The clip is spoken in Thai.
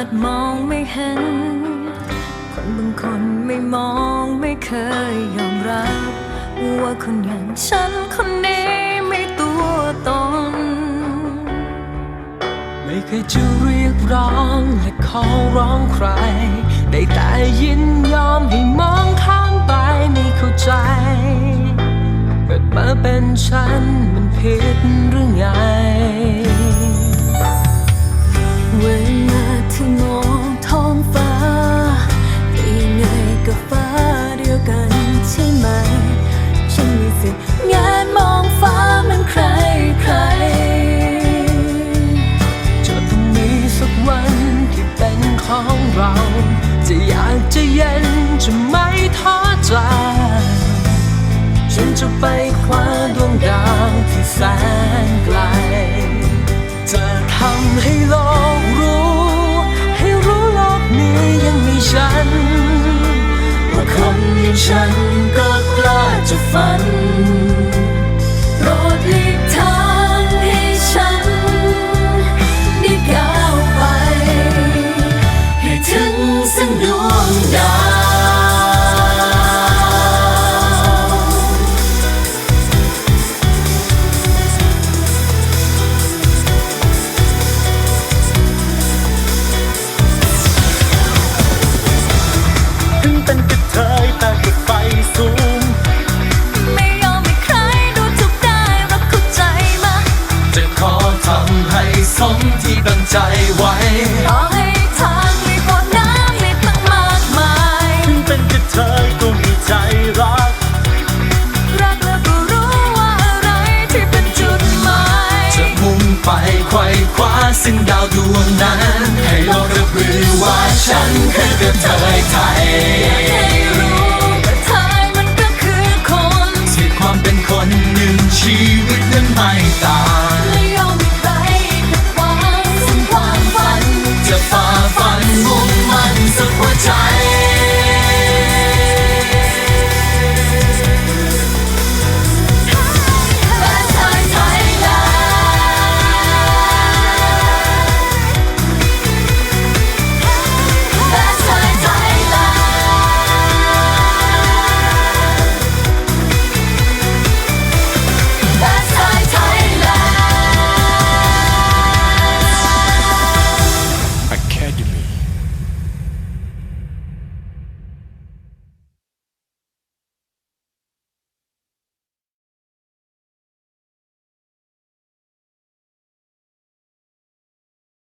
าจมองไม่เห็น คนบางคนไม่มองไม่เคยยอมรับ ว่าคนอย่างฉันคนนี้ไม่ตัวตน ไม่เคยจะเรียกร้องและขอร้องใคร ได้แต่ยินยอมให้มองข้ามไปไม่เข้าใจ เกิดมาเป็นฉันมันผิดหรือไง สิงานมองฟ้าเหมันใครใครจะต้องมีสักวันที่เป็นของเรา จะอยากจะเย็นจะไม่ท้อใจฉันจะไปคว้าดวงดาวที่แสนไกล จะทำให้โลกรู้ ให้รู้โลกนี้ยังมีฉันว่าคนอย่างฉัน ฝัน สมที่ตั้งใจไว้ต่อให้ทางมีบ่อน้ำมีตั้งมากมายถึงเป็นกระเทยก็มีใจรัก รักแล้วก็รู้ว่าอะไรที่เป็นจุดหมายจะมุ่งไปไขว่คว้าสิ่งดาวดวงนั้น ให้โลกรับรู้ว่าฉันคือกระเทยไทย